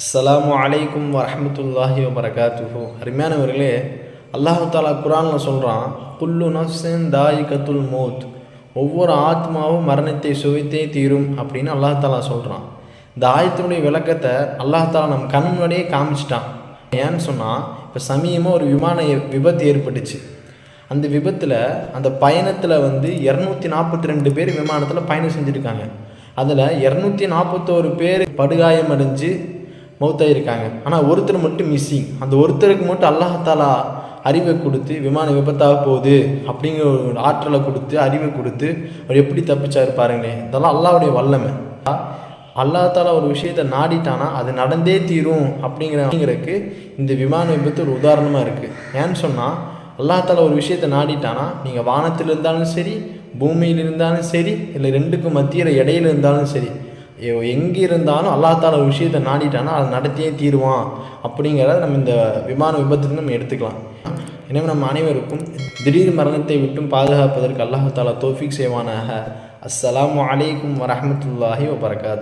அஸ்லாம் அலைக்கும் வரமத்துல்லாஹி வபரகாத்துஹு. அருமையானவர்களே அல்லாஹு தாலா குரானில் சொல்கிறான் குல்லு தாய் கத்துல் மௌத். ஒவ்வொரு ஆத்மாவும் மரணத்தை சுவைத்தே தீரும் அப்படின்னு அல்லாஹ் தாலா சொல்கிறான் இந்த ஆயத்தினுடைய விளக்கத்தை அல்லாஹ் தாலா நம்ம கண் முன்னாடியே காமிச்சிட்டான். ஏன்னு சொன்னால் இப்போ சமீபமாக ஒரு விமான விபத்து ஏற்பட்டுச்சு. அந்த விபத்தில் அந்த பயணத்தில் வந்து இரநூத்தி நாற்பத்தி ரெண்டு பேர் விமானத்தில் பயணம் செஞ்சுருக்காங்க. அதில் இரநூத்தி நாற்பத்தோரு பேர் படுகாயம் அடைஞ்சு மௌத்தாயிருக்காங்க. ஆனால் ஒருத்தர் மட்டும் மிஸ்ஸிங் அந்த ஒருத்தருக்கு மட்டும் அல்லாஹாலா அறிவை கொடுத்து விமான விபத்தாக போகுது அப்படிங்கிற ஒரு ஆற்றலை கொடுத்து அறிவை கொடுத்து அவர் எப்படி தப்பிச்சார் பாருங்களேன். இதெல்லாம் அல்லாவுடைய வல்லமை. அல்லா தாலா ஒரு விஷயத்தை நாடிட்டானா அது நடந்தே தீரும் அப்படிங்கிற இந்த விமான விபத்து ஒரு உதாரணமாக இருக்குது ஏன்னு சொன்னால் அல்லா தாலா ஒரு விஷயத்தை நாடிட்டானா நீங்கள் வானத்தில் இருந்தாலும் சரி பூமியில் இருந்தாலும் சரி இல்லை ரெண்டுக்கும் மத்தியில் இடையில இருந்தாலும் சரி எங்கே இருந்தாலும் அல்லாத்தால தாலா ஒரு விஷயத்தை நாடிட்டானா அதை நடத்தியே தீருவான். அப்படிங்கிறத நம்ம இந்த விமான விபத்துலேருந்து நம்ம எடுத்துக்கலாம். எனவே நம்ம அனைவருக்கும் திடீர் மரணத்தை விட்டும் பாதுகாப்பதற்கு அல்லாஹ் தாலா தோஃபிக் செய்வானாக. அஸ்லாம் வலைக்கும் வரமத்துல்லாஹி வபரகாத்து.